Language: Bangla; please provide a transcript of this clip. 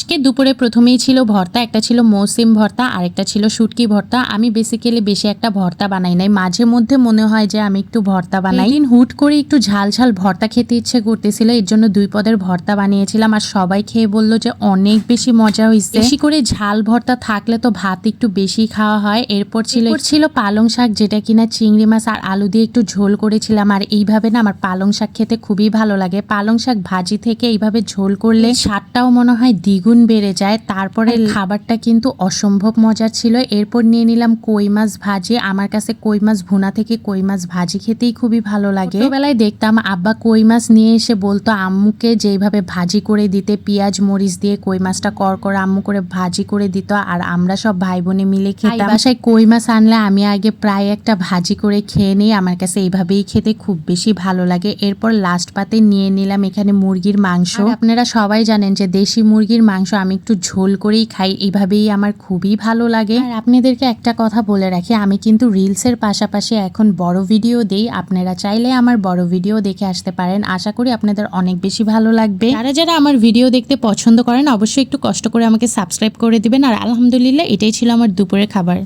আজকে দুপুরে প্রথমেই ছিল ভর্তা একটা ছিল মৌসিম ভর্তা আর একটা ছিল শুটকি ভর্তা। আমি বেসিক্যালি বেশি একটা ভর্তা বানাই নাই। মাঝে মধ্যে মনে হয় যে আমি একটু ভর্তা বানাই। দিন হুট করে একটু ঝাল ঝাল ভর্তা খেতে ইচ্ছে করতেছিল এর জন্য দুই পদের ভর্তা বানিয়েছিলাম আর সবাই খেয়ে বলল যে অনেক বেশি মজা হয়েছে বেশি করে ঝাল ভর্তা থাকলে তো ভাত একটু বেশি খাওয়া হয়। এরপর ছিল ছিল পালং শাক যেটা কিনা চিংড়ি মাছ আর আলু দিয়ে একটু ঝোল করেছিলাম। আর এইভাবে না আমার পালং শাক খেতে খুবই ভালো লাগে। পালং শাক ভাজি থেকে এইভাবে ঝোল করলে স্বাদটাও মনে হয় দ্বিগুণ বেড়ে যায়। তারপরে খাবারটা কিন্তু অসম্ভব মজার ছিল। এরপর নিয়ে নিলাম কই মাছ ভাজি। আমার কাছে কই মাছ ভুনা থেকে কই মাছ ভাজি খেতেই খুবই ভালো লাগে। ছোটবেলায় দেখতাম আব্বা কই মাছ নিয়ে এসে বলতো আম্মুকে যেইভাবে ভাজি করে দিতে পেঁয়াজ মরিচ দিয়ে কই মাছটা কর করে আম্মু করে ভাজি করে দিত আর আমরা সব ভাই বোনে মিলে খেতাম। বাসায় কই মাছ আনলে আমি আগে প্রায় একটা ভাজি করে খেয়ে নিই। আমার কাছে এইভাবেই খেতে খুব বেশি ভালো লাগে। এরপর লাস্ট পাতে নিয়ে নিলাম এখানে মুরগির মাংস। আপনারা সবাই জানেন যে দেশি মুরগির মাংস আমি একটু ঝোল করেই খাই এইভাবেই আমার খুবই ভালো লাগে। আর আপনাদেরকে একটা কথা বলে রাখি, আমি কিন্তু রিলসের পাশাপাশি এখন বড় ভিডিও দেই, আপনারা চাইলে আমার বড় ভিডিও দেখে আসতে পারেন। আশা করি আপনাদের অনেক বেশি ভালো লাগবে। যারা যারা আমার ভিডিও দেখতে পছন্দ করেন, অবশ্যই একটু কষ্ট করে আমাকে সাবস্ক্রাইব করে দিবেন। আর আলহামদুলিল্লাহ, এটাই ছিল আমার দুপুরের খাবার।